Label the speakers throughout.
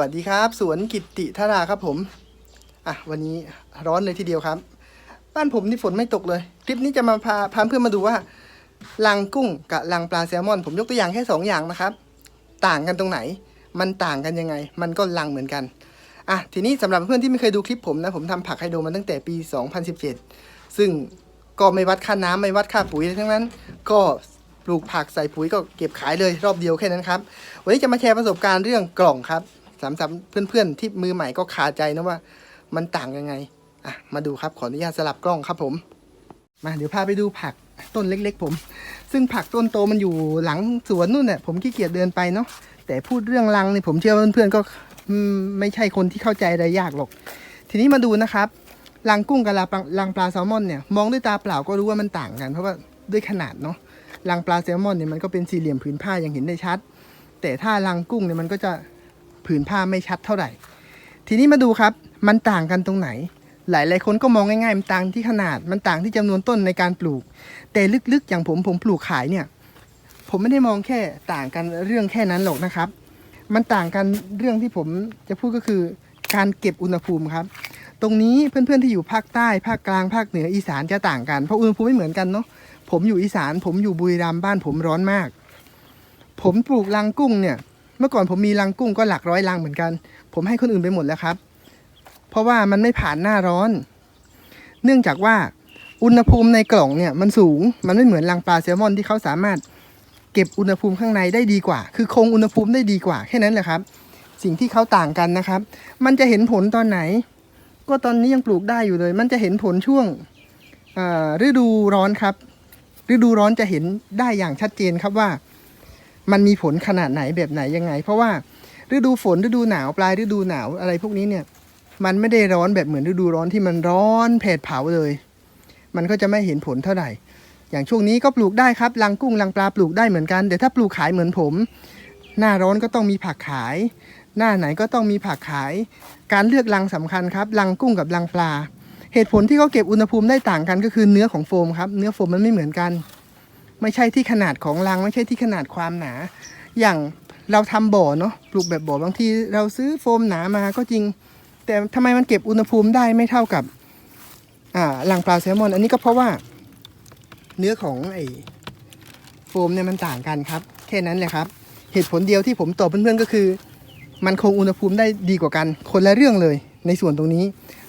Speaker 1: วัสดีครับ สวนกิติธาราครับผม อะ วันนี้ร้อนเลยทีเดียวครับ บ้านผมนี่ฝนไม่ตกเลย คลิปนี้จะมาพาพาเพื่อนมาดูว่าลังกุ้งกับลังปลาแซลมอน ผมยกตัวอย่างแค่สองอย่างนะครับ ต่างกันตรงไหน มันต่างกันยังไง มันก็ลังเหมือนกัน อะ ทีนี้สำหรับเพื่อนที่ไม่เคยดูคลิปผมนะ ผมทำผักไฮโดรมาตั้งแต่ปี 2017 ซึ่งก็ไม่วัดค่าน้ำไม่วัดค่าปุ๋ยทั้งนั้น ก็ปลูกผักใส่ปุ๋ยก็เก็บขายเลยรอบเดียวแค่นั้นครับ วันนี้จะมาแชร์ประสบการณ์เรื่องกล่องครับ สำหรับเพื่อนๆที่มือใหม่ก็คาใจนะว่ามันต่างยังไงอะมาดูครับขออนุญาตสลับกล้องครับผม มาเดี๋ยวพาไปดูผักต้นเล็ก ๆ ผม ซึ่งผักต้นโตมันอยู่หลังสวนนู่นเนี่ยผมขี้เกียจเดินไปเนาะแต่พูดเรื่องรังเนี่ยผมเชื่อว่าเพื่อนๆก็อืมไม่ใช่คนที่เข้าใจอะไรยากหรอก ทีนี้มาดูนะครับรังกุ้งกับลารังปลาแซลมอนเนี่ยมองด้วยตาเปล่าก็รู้ว่ามันต่างกัน เพราะว่าด้วยขนาดเนาะรังปลาแซลมอนเนี่ยมันก็เป็นสี่เหลี่ยมผืนผ้าอย่างเห็นได้ชัด แต่ถ้ารังกุ้งเนี่ยมันก็จะ ผืนผ้าไม่ชัดเท่าไหร่ ทีนี้มาดูครับมันต่างกันตรงไหน หลายหลายๆคนก็มองง่ายๆมันต่างที่ขนาดมันต่างที่จำนวนต้นในการปลูก แต่ลึกๆอย่างผมผมปลูกขายเนี่ย ผมไม่ได้มองแค่ต่างกันเรื่องแค่นั้นหรอกนะครับ มันต่างกันเรื่องที่ผมจะพูดก็คือการเก็บอุณหภูมิครับ ตรงนี้เพื่อนๆที่อยู่ภาคใต้ภาคกลางภาคเหนืออีสานจะต่างกันเพราะอุณหภูมิไม่เหมือนกันเนาะผมอยู่อีสาน ผมอยู่บุรีรัมย์บ้านผมร้อนมาก ผมปลูกรังกุ้งเนี่ย เมื่อก่อนผมมีรังกุ้งก็หลักร้อยรังเหมือนกัน ผมให้คนอื่นไปหมดแล้วครับ เพราะว่ามันไม่ผ่านหน้าร้อน เนื่องจากว่าอุณหภูมิในกล่องเนี่ยมันสูง มันไม่เหมือนรังปลาแซลมอนที่เขาสามารถเก็บอุณหภูมิข้างในได้ดีกว่า คือคงอุณหภูมิได้ดีกว่าแค่นั้นแหละครับ สิ่งที่เขาต่างกันนะครับ มันจะเห็นผลตอนไหน ก็ตอนนี้ยังปลูกได้อยู่เลย มันจะเห็นผลช่วงฤดูร้อนครับ ฤดูร้อนจะเห็นได้อย่างชัดเจนครับว่า มันมีผลขนาดไหนแบบไหนยังไง เพราะว่าฤดูฝนฤดูหนาวปลายฤดูหนาวอะไรพวกนี้เนี่ย มันไม่ได้ร้อนแบบเหมือนฤดูร้อนที่มันร้อนเผดเผาเลย มันก็จะไม่เห็นผลเท่าไหร่ อย่างช่วงนี้ก็ปลูกได้ครับรังกุ้งรังปลาปลูกได้เหมือนกันแต่ถ้าปลูกขายเหมือนผม หน้าร้อนก็ต้องมีผักขาย หน้าไหนก็ต้องมีผักขาย การเลือกรังสำคัญครับรังกุ้งกับรังปลา เหตุผลที่เขาเก็บอุณหภูมิได้ต่างกันก็คือเนื้อของโฟมครับ เนื้อโฟมมันไม่เหมือนกัน ไม่ใช่ที่ขนาดของรัง ไม่ใช่ที่ขนาดความหนา อย่างเราทำบ่อเนาะปลูกแบบบ่อบางทีเราซื้อโฟมหนามาก็จริง แต่ทำไมมันเก็บอุณหภูมิได้ไม่เท่ากับอ่ารังปลาแซลมอน อันนี้ก็เพราะว่า เนื้อของไอ้โฟมเนี่ยมันต่างกันครับ แค่นั้นแหละครับ เหตุผลเดียวที่ผมตอบเพื่อนๆก็คือ มันคงอุณหภูมิได้ดีกว่ากัน คนละเรื่องเลย ในส่วนตรงนี้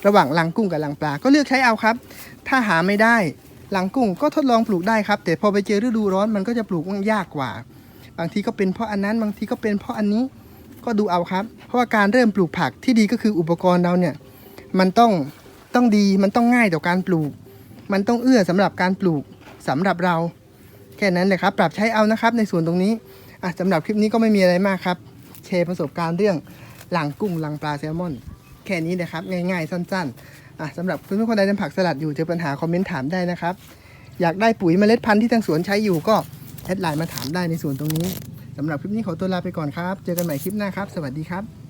Speaker 1: ระหว่างรังกุ้งกับรังปลาก็เลือกใช้เอาครับ ถ้าหาไม่ได้ รังกุ้งก็ทดลองปลูกได้ครับ แต่พอไปเจอฤดูร้อนมันก็จะปลูกยากกว่า บางทีก็เป็นเพราะอันนั้นบางทีก็เป็นเพราะอันนี้ก็ดูเอาครับ เพราะว่าการเริ่มปลูกผักที่ดีก็คืออุปกรณ์เราเนี่ยมันต้องต้องดีมันต้องง่ายต่อการปลูก มันต้องเอื้อสำหรับการปลูกสำหรับเรา แค่นั้นเลยครับ ปรับใช้เอานะครับ ในส่วนตรงนี้อะสำหรับคลิปนี้ก็ไม่มีอะไรมากครับแชร์ประสบการณ์เรื่องหลังกุ้งหลังปลาแซลมอน แค่นี้นะครับ ง่ายๆ สั้นๆอะสำหรับเพื่อนๆคนใดทำผักสลัดอยู่เจอปัญหาคอมเมนต์ถามได้นะครับ อยากได้ปุ๋ยเมล็ดพันธุ์ที่ทางสวนใช้อยู่ก็แอดไลน์มาถามได้ในส่วนตรงนี้สำหรับคลิปนี้ขอตัวลาไปก่อนครับ เจอกันใหม่คลิปหน้าครับ สวัสดีครับ